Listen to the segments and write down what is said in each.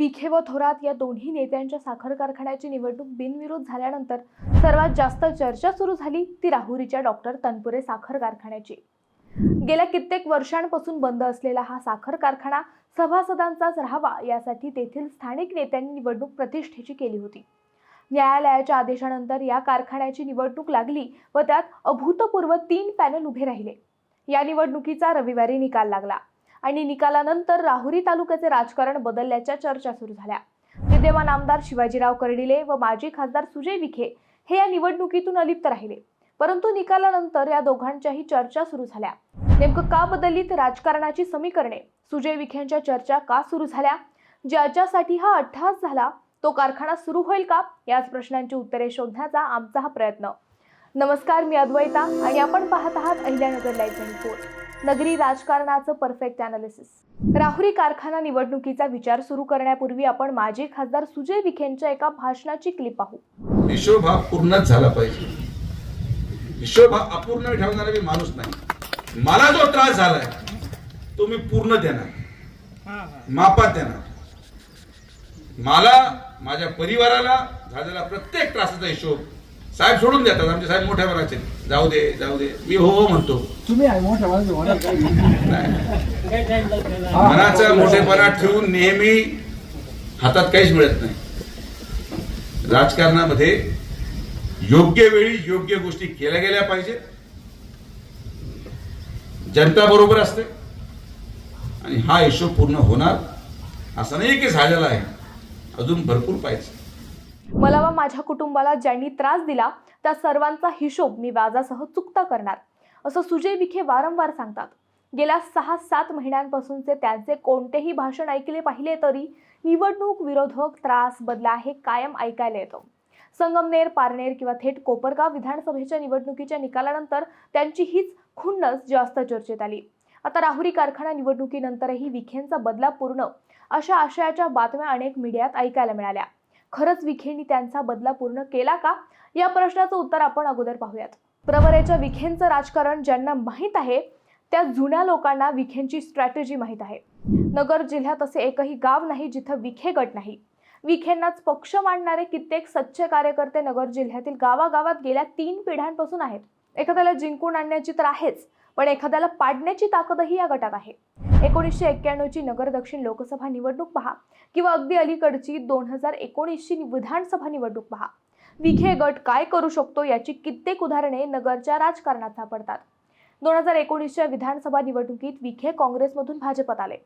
विखे व थोरात या दोन्ही नेत्यांच्या साखर कारखान्याची निवडणूक बिनविरोध झाल्यानंतर सर्वात जास्त चर्चा सुरू झाली ती राहुरीच्या डॉक्टर तनपुरे साखर कारखान्याची. गेल्या कित्येक वर्षांपासून बंद असलेला हा साखर कारखाना सभासदांचाच राहावा यासाठी तेथील स्थानिक नेत्यांनी निवडणूक प्रतिष्ठेची केली होती. न्यायालयाच्या आदेशानंतर या कारखान्याची निवडणूक लागली व त्यात अभूतपूर्व तीन पॅनल उभे राहिले. या निवडणुकीचा रविवारी निकाल लागला. आणि निकालानंतर राहुरी तालुक्याचे राजकारण बदलल्याच्या चर्चा सुरू झाल्या. विद्यमान आमदार शिवाजीराव कर्डिले व माजी खासदार सुजय विखे हे या निवडणुकीतून अलिप्त राहिले. परंतु निकालानंतर या दोघांच्याही चर्चा सुरू झाल्या. नेमकं का बदललीत राजकारणाची समीकरणे? सुजय विखेंच्या चर्चा का सुरू झाल्या? ज्याच्यासाठी हा अट्टहास झाला तो कारखाना सुरू होईल का? याच प्रश्नांची उत्तरे शोधण्याचा आमचा हा प्रयत्न. नमस्कार मी अद्वैता आणि आपण पाहत आहात अहिल्यानगर लाईव्ह रिपोर्ट नगरी राजकारणाचं परफेक्ट अनालिसिस राहुरी कारखाना निवडणुकीचा विचार सुरू करण्यापूर्वी आपण माजी खासदार सुजय विखेंच्या एका भाषणाची क्लिप पाहू. हिशोब हा पूर्णच झाला पाहिजे. हिशोब हा अपूर्ण ठेवणारा मी माणूस नाही. मला जो त्रास झालाय तो मी पूर्ण देणार. मापात देणार. मला माझ्या परिवाराला झालेला प्रत्येक त्रासाचा हिशोब साहेब सोडून देतात आमचे साहेब मोठ्या मनाचे जाऊ दे जाऊ दे. मी हो हो म्हणतो. तुम्ही मनाचा मोठेपणा ठेवून नेहमी हातात काहीच मिळत नाही. राजकारणामध्ये योग्य वेळी योग्य गोष्टी केल्या गेल्या पाहिजे जनता बरोबर असते. आणि हा हिशोब पूर्ण होणार असं नाही की झालेला आहे. अजून भरपूर पाहिजे मला व माझ्या कुटुंबाला ज्यांनी त्रास दिला त्या सर्वांचा हिशोब मी व्याजासह चुकता करणार. असं सुजय विखे वारंवार सांगतात. गेल्या सहा सात महिन्यांपासूनचे त्यांचे कोणतेही भाषण ऐकले पाहिले तरी निवडणूक विरोधक त्रास बदला हे कायम ऐकायला येतं. संगमनेर पारनेर किंवा थेट कोपरगाव विधानसभेच्या निवडणुकीच्या निकालानंतर त्यांची हीच खुन्नस जास्त चर्चेत आली. आता राहुरी कारखाना निवडणुकीनंतरही विखेंचा बदला पूर्ण अशा आशयाच्या बातम्या अनेक मीडियात ऐकायला मिळाल्या. खरंच विखेंनी त्यांचा बदला पूर्ण केला का? या प्रश्नाचं उत्तर आपण अगोदर पाहूयात. प्रवरेच्या विखेंचं राजकारण ज्यांना माहीत आहे त्या जुन्या लोकांना विखेंची स्ट्रॅटेजी माहीत आहे. नगर जिल्ह्यात असे एकही गाव नाही जिथं विखे गट नाही. विखेंनाच पक्ष मांडणारे कित्येक सच्चे कार्यकर्ते नगर जिल्ह्यातील गावागावात गेल्या तीन पिढ्यांपासून आहेत. एखाद्याला जिंकून आणण्याची तर आहेच पण एखाद्याला पाडण्याची ताकदही या गटात आहे. एकोणीसशे एक्क्याण्णवची नगर दक्षिण लोकसभा निवडणूक पहा किंवा अगदी अलीकडची दोन हजार एकोणीसची विधानसभा निवडणूक पहा. विखे गट काय करू शकतो याची कित्येक उदाहरणे नगरच्या राजकारणात सापडतात. दोन हजार एकोणीसच्या विधानसभा निवडणुकीत विखे काँग्रेसमधून भाजपात आले.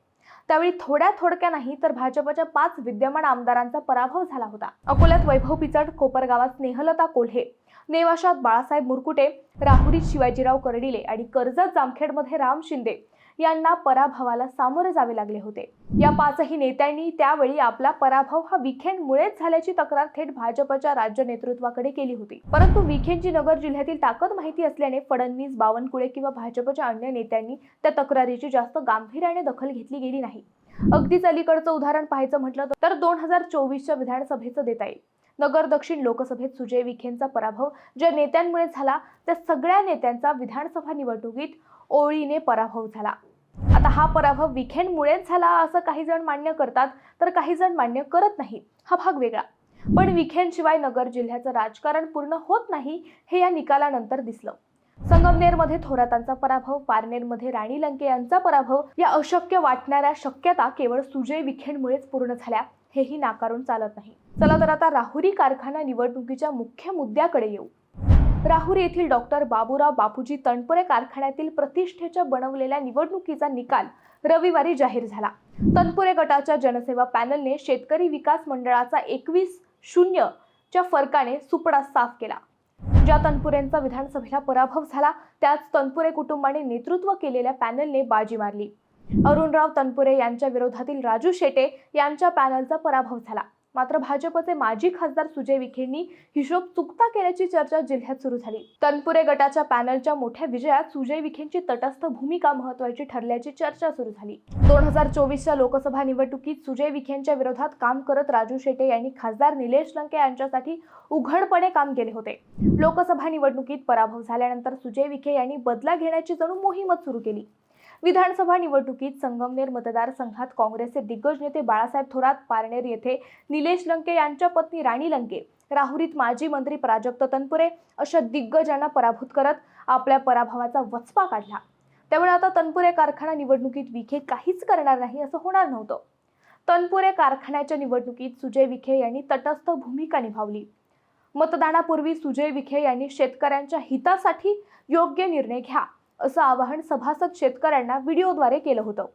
त्यावेळी थोड्या थोडक्या नाही तर भाजपच्या पाच विद्यमान आमदारांचा पराभव झाला होता. अकोल्यात वैभव पिचड कोपरगावात स्नेहलता कोल्हे नेवाशात बाळासाहेब मुरकुटे राहुरीत शिवाजीराव कर्डिले आणि कर्जत जामखेडमध्ये राम शिंदे यांना पराभवाला सामोरे जावे लागले होते. या पाचही नेत्यांनी त्यावेळी आपला पराभव हा विखेंडमुळेच झाल्याची तक्रार थेट भाजपच्या राज्य नेतृत्वाकडे केली होती. परंतु विखेंची नगर जिल्ह्यातील ताकद माहिती असल्याने फडणवीस बावनकुळे किंवा भाजपच्या अन्य नेत्यांनी त्या तक्रारीची जास्त गांभीर्याने दखल घेतली गेली नाही. अगदीच अलीकडचं उदाहरण पाहायचं म्हटलं तर दोन हजार चोवीसच्या विधानसभेचं देता येईल. नगर दक्षिण लोकसभेत सुजय विखेंचा पराभव ज्या नेत्यांमुळे झाला त्या सगळ्या नेत्यांचा विधानसभा निवडणुकीत ओळीने पराभव झाला. आता हा पराभव विखेंमुळेच झाला असं काही जण मान्य करतात तर काही जण मान्य करत नाही. हा भाग वेगळा. पण विखेंशिवाय नगर जिल्ह्याचं राजकारण पूर्ण होत नाही हे या निकालानंतर दिसलं. संगमनेरमध्ये थोरातांचा पराभव पारनेरमध्ये राणी लंके यांचा पराभव या अशक्य वाटणाऱ्या शक्यता केवळ सुजय विखेंमुळेच पूर्ण झाल्या हेही नाकारून चालत नाही. चला तर आता राहुरी कारखाना निवडणुकीच्या मुख्य मुद्द्याकडे येऊ. राहुरी येथील डॉक्टर बाबूराव बापूजी तणपुरे कारखान्यातील प्रतिष्ठेच्या बनवलेल्या निवडणुकीचा निकाल रविवारी जाहीर झाला. तनपुरे गटाच्या जनसेवा पॅनलने शेतकरी विकास मंडळाचा एकवीस शून्य च्या फरकाने सुपडा साफ केला. ज्या तनपुरेंचा विधानसभेला पराभव झाला त्याच तनपुरे कुटुंबाने नेतृत्व केलेल्या पॅनलने बाजी मारली. अरुणराव तनपुरे यांच्या विरोधातील राजू शेटे यांच्या पॅनलचा पराभव झाला. मात्र भाजपचे माजी खासदार सुजय विखेंनी हिशोब चुकता केल्याची चर्चा जिल्ह्यात सुरू झाली. तनपुरे गटाच्या पॅनलच्या मोठ्या विजयात सुजय विखेंची तटस्थ भूमिका महत्वाची ठरल्याची चर्चा सुरू झाली. दोन हजार चोवीसच्या लोकसभा निवडणुकीत सुजय विखेंच्या विरोधात काम करत राजू शेटे यांनी खासदार निलेश लंके यांच्यासाठी उघडपणे काम केले होते. लोकसभा निवडणुकीत पराभव झाल्यानंतर सुजय विखे यांनी बदला घेण्याची जणू मोहीमच सुरू केली. विधानसभा निवडणुकीत संगमनेर मतदारसंघात काँग्रेसचे दिग्गज नेते बाळासाहेब थोरात पारनेर येथे निलेश लंके यांच्या पत्नी राणी लंके राहुरीत माजी मंत्री प्राजक्त तनपुरे अशा दिग्गजांना पराभूत करत आपल्या पराभवाचा वचपा काढला. त्यामुळे आता तनपुरे कारखाना निवडणुकीत विखे काहीच करणार नाही असं होणार नव्हतं. तनपुरे कारखान्याच्या निवडणुकीत सुजय विखे यांनी तटस्थ भूमिका निभावली. मतदानापूर्वी सुजय विखे यांनी शेतकऱ्यांच्या हितासाठी योग्य निर्णय घ्या असं आवाहन सभासद शेतकऱ्यांना व्हिडिओद्वारे केलं होतं.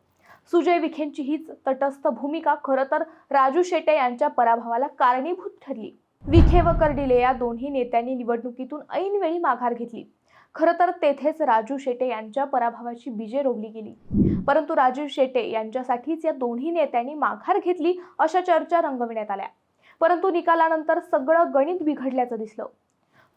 सुजय विखेंची हीच तटस्थ भूमिका खरं तर राजू शेटे यांच्या पराभवाला कारणीभूत ठरली. विखे व कर्डिले या दोन्ही नेत्यांनी निवडणुकीतून ऐनवेळी माघार घेतली. खरं तर तेथेच राजू शेटे यांच्या पराभवाची बीजे रोवली गेली. परंतु राजू शेटे यांच्यासाठीच या दोन्ही नेत्यांनी माघार घेतली अशा चर्चा रंगविण्यात आल्या. परंतु निकालानंतर सगळं गणित बिघडल्याचं दिसलं.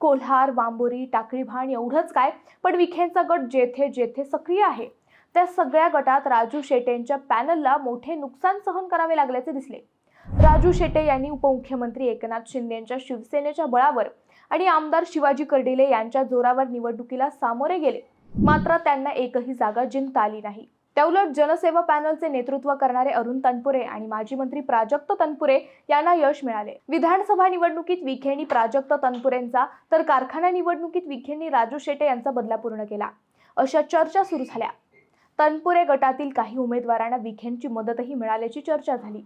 कोल्हार वांबोरी टाकळीभाण एवढंच काय? पण विखेंचा गट जेथे जेथे सक्रिय आहे. त्या सगळ्या गटात राजू शेटेंच्या पॅनलला मोठे नुकसान सहन करावे लागल्याचे दिसले. राजू शेटे यांनी उपमुख्यमंत्री एकनाथ शिंदे यांच्या शिवसेनेच्या बळावर आणि आमदार शिवाजी कर्डिले यांच्या जोरावर निवडणुकीला सामोरे गेले. मात्र त्यांना एकही जागा जिंकता आली नाही. त्याउलट जनसेवा पॅनलचे नेतृत्व करणारे अरुण तनपुरे आणि माजी मंत्री प्राजक्त तनपुरे यांना यश मिळाले. विधानसभा निवडणुकीत विखेंनी प्राजक्त तनपुरेंचा तर कारखाना निवडणुकीत विखेंनी राजू शेटे यांचा बदला पूर्ण केला. अशा चर्चा सुरू झाल्या. तनपुरे गटातील काही उमेदवारांना विखेंची मदतही मिळाल्याची चर्चा झाली.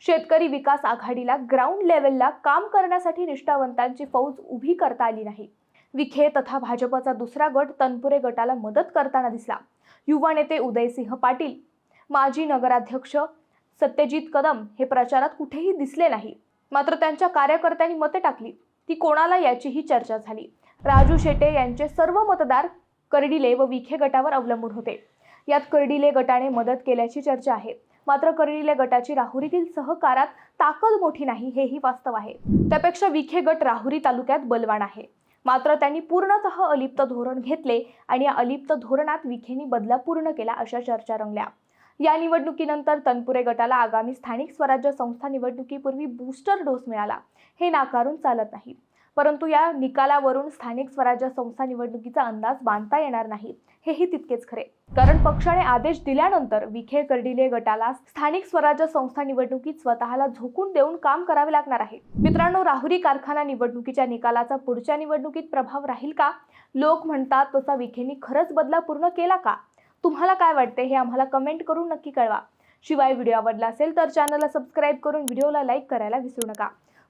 शेतकरी विकास आघाडीला ग्राउंड लेवलला काम करण्यासाठी निष्ठावंतांची फौज उभी करता आली नाही. विखे तथा भाजपचा दुसरा गट तनपुरे गटाला मदत करताना दिसला. युवा नेते उदयसिंह पाटील माजी नगराध्यक्ष सत्यजित कदम हे प्रचारात कुठेही दिसले नाही. मात्र त्यांच्या कार्यकर्त्यांनी मते टाकली. ती कोणाला याचीही चर्चा झाली. राजू शेटे यांचे सर्व मतदार कर्डिले व विखे गटावर अवलंबून होते. यात कर्डिले गटाने मदत केल्याची चर्चा आहे. मात्र कर्डिले गटाची राहुरीतील सहकारात ताकद मोठी नाही हेही वास्तव आहे. त्यापेक्षा विखे गट राहुरी तालुक्यात बलवान आहे. मात्र त्यांनी पूर्णतः अलिप्त धोरण घेतले आणि या अलिप्त धोरणात विखेंनी बदला पूर्ण केला अशा चर्चा रंगल्या. या निवडणुकीनंतर तनपुरे गटाला आगामी स्थानिक स्वराज्य संस्था निवडणुकीपूर्वी बूस्टर डोस मिळाला. हे नाकारून चालत नाही. परंतु या निकालावरून स्थानिक स्वराज्य संस्था निवडणुकीचा अंदाज बांधता येणार नाही. हेही तितकेच खरे. कारण पक्षाने आदेश दिल्यानंतर विखे कर्डिले गटाला स्थानिक स्वराज्य संस्था निवडणुकीत स्वतःला झोकून देऊन काम करावे लागणार आहे. मित्रांनो राहुरी कारखाना निवडणुकीच्या निकालाचा पुढच्या निवडणुकीत प्रभाव राहील का? लोक म्हणतात तसा विखेनी खरंच बदला पूर्ण केला का? तुम्हाला काय वाटते हे आम्हाला कमेंट करून नक्की कळवा. शिवाय व्हिडिओ आवडला असेल तर चॅनलला सबस्क्राईब करून व्हिडिओला लाईक करायला विसरू नका.